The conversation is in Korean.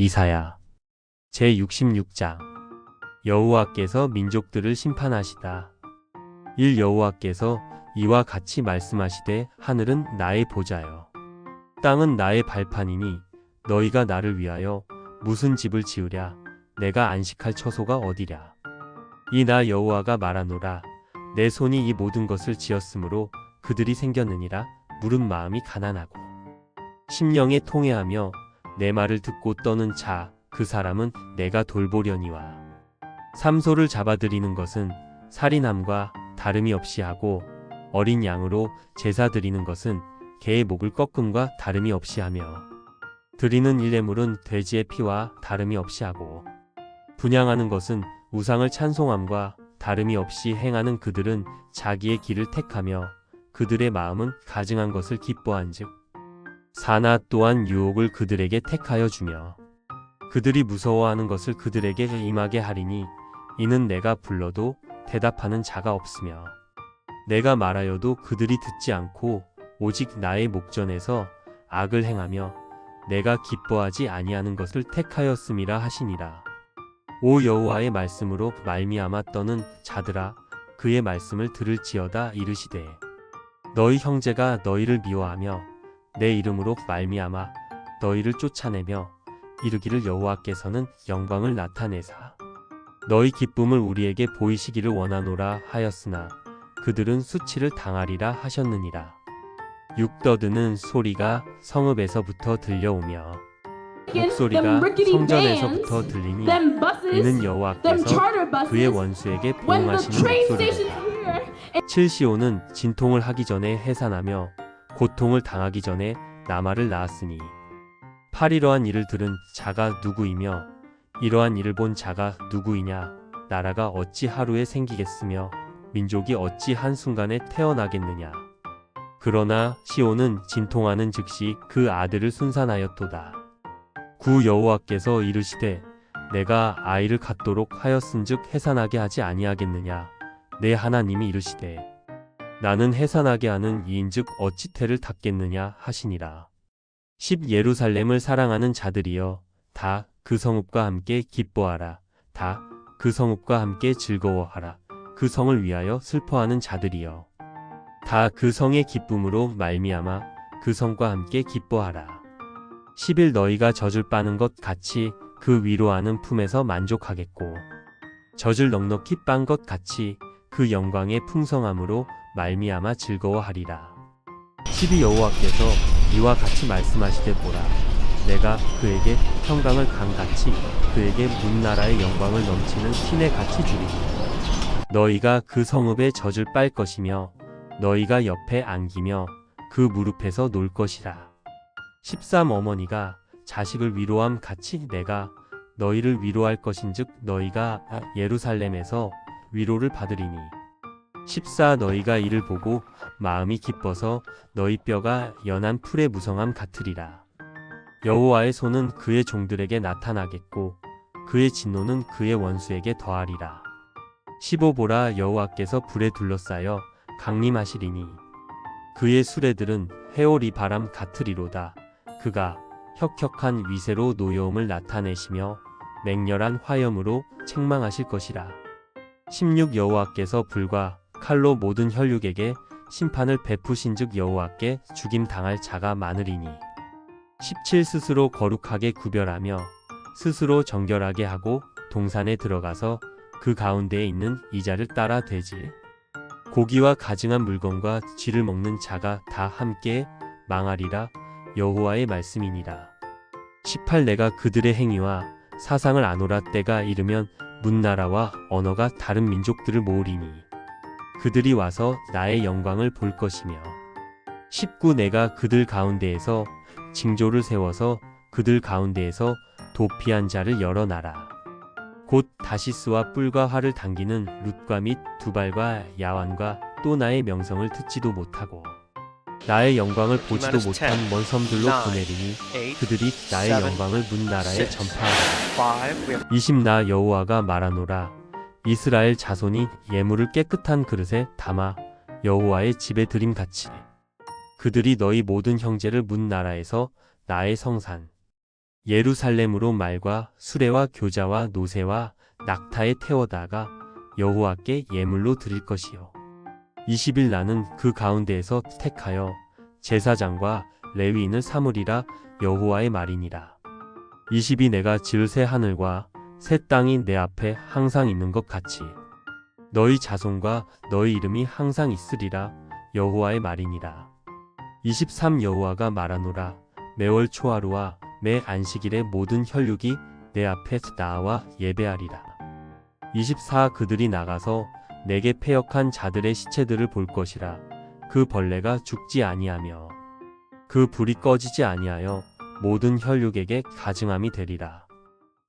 이사야 제66장. 여호와께서 민족들을 심판하시다. 1 여호와께서 이와 같이 말씀하시되 하늘은 나의 보좌여 땅은 나의 발판이니 너희가 나를 위하여 무슨 집을 지으랴? 내가 안식할 처소가 어디랴? 이 나 여호와가 말하노라. 내 손이 이 모든 것을 지었으므로 그들이 생겼느니라. 물은 마음이 가난하고 심령에 통해하며 내 말을 듣고 떠는 자 그 사람은 내가 돌보려니와. 삼소를 잡아들이는 것은 살인함과 다름이 없이 하고 어린 양으로 제사 드리는 것은 개의 목을 꺾음과 다름이 없이 하며. 드리는 일례물은 돼지의 피와 다름이 없이 하고. 분양하는 것은 우상을 찬송함과 다름이 없이 행하는 그들은 자기의 길을 택하며 그들의 마음은 가증한 것을 기뻐한즉 사나 또한 유혹을 그들에게 택하여 주며 그들이 무서워하는 것을 그들에게 임하게 하리니 이는 내가 불러도 대답하는 자가 없으며 내가 말하여도 그들이 듣지 않고 오직 나의 목전에서 악을 행하며 내가 기뻐하지 아니하는 것을 택하였음이라 하시니라. 오 여호와의 말씀으로 말미암아 떠는 자들아 그의 말씀을 들을지어다 이르시되 너희 형제가 너희를 미워하며 내 이름으로 말미암아 너희를 쫓아내며 이르기를 여호와께서는 영광을 나타내사. 너희 기쁨을 우리에게 보이시기를 원하노라 하였으나 그들은 수치를 당하리라 하셨느니라. 육떠드는 소리가 성읍에서부터 들려오며 목소리가 성전에서부터 들리니 이는 여호와께서 그의 원수에게 보응하시는 목소리라. 칠시오는 진통을 하기 전에 해산하며 고통을 당하기 전에 나마를 낳았으니 팔 이러한 일을 들은 자가 누구이며 이러한 일을 본 자가 누구이냐? 나라가 어찌 하루에 생기겠으며 민족이 어찌 한순간에 태어나겠느냐? 그러나 시온은 진통하는 즉시 그 아들을 순산하였도다. 구 여호와께서 이르시되 내가 아이를 갖도록 하였은즉 해산하게 하지 아니하겠느냐? 내 하나님이 이르시되 나는 해산하게 하는 이인즉 어찌 태를 닫겠느냐 하시니라. 10 예루살렘을 사랑하는 자들이여 다 그 성읍과 함께 기뻐하라. 다 그 성읍과 함께 즐거워하라. 그 성을 위하여 슬퍼하는 자들이여. 다 그 성의 기쁨으로 말미암아 그 성과 함께 기뻐하라. 10일 너희가 젖을 빠는 것 같이 그 위로하는 품에서 만족하겠고 젖을 넉넉히 빤 것 같이 그 영광의 풍성함으로 말미암아 즐거워하리라. 12 여호와께서 이와 같이 말씀하시되 보라 내가 그에게 평강을 강같이 그에게 문나라의 영광을 넘치는 신의 같이 주리니 너희가 그 성읍에 젖을 빨 것이며 너희가 옆에 안기며 그 무릎에서 놀 것이라. 13 어머니가 자식을 위로함 같이 내가 너희를 위로할 것인즉 너희가 예루살렘에서 위로를 받으리니 14 너희가 이를 보고 마음이 기뻐서 너희 뼈가 연한 풀의 무성함 같으리라. 여호와의 손은 그의 종들에게 나타나겠고 그의 진노는 그의 원수에게 더하리라. 15 보라 여호와께서 불에 둘러싸여 강림하시리니 그의 수레들은 회오리 바람 같으리로다. 그가 혁혁한 위세로 노여움을 나타내시며 맹렬한 화염으로 책망하실 것이라. 16 여호와께서 불과 칼로 모든 혈육에게 심판을 베푸신즉 여호와께 죽임 당할 자가 많으리니. 17 스스로 거룩하게 구별하며 스스로 정결하게 하고 동산에 들어가서 그 가운데에 있는 이자를 따라 되지. 고기와 가증한 물건과 쥐를 먹는 자가 다 함께 망하리라 여호와의 말씀이니라. 18 내가 그들의 행위와 사상을 아노라 때가 이르면 문나라와 언어가 다른 민족들을 모으리니 그들이 와서 나의 영광을 볼 것이며 19 내가 그들 가운데에서 징조를 세워서 그들 가운데에서 도피한 자를 열어놔라. 곧 다시스와 뿔과 활을 당기는 룻과 및 두발과 야완과 또 나의 명성을 듣지도 못하고 나의 영광을 보지도 못한 먼 섬들로 보내리니 그들이 나의 영광을 문 나라에 전파하라. 20나 여호와가 말하노라. 이스라엘 자손이 예물을 깨끗한 그릇에 담아 여호와의 집에 드림 같이 그들이 너희 모든 형제를 문 나라에서 나의 성산 예루살렘으로 말과 수레와 교자와 노새와 낙타에 태워다가 여호와께 예물로 드릴 것이요. 20일 나는 그 가운데에서 택하여 제사장과 레위인을 삼으리라 여호와의 말이니라. 20이 내가 새 하늘과 새 땅이 내 앞에 항상 있는 것 같이. 너희 자손과 너희 이름이 항상 있으리라. 여호와의 말이니라. 23 여호와가 말하노라. 매월 초하루와 매 안식일의 모든 혈육이 내 앞에 나와 예배하리라. 24 그들이 나가서 내게 패역한 자들의 시체들을 볼 것이라. 그 벌레가 죽지 아니하며 그 불이 꺼지지 아니하여 모든 혈육에게 가증함이 되리라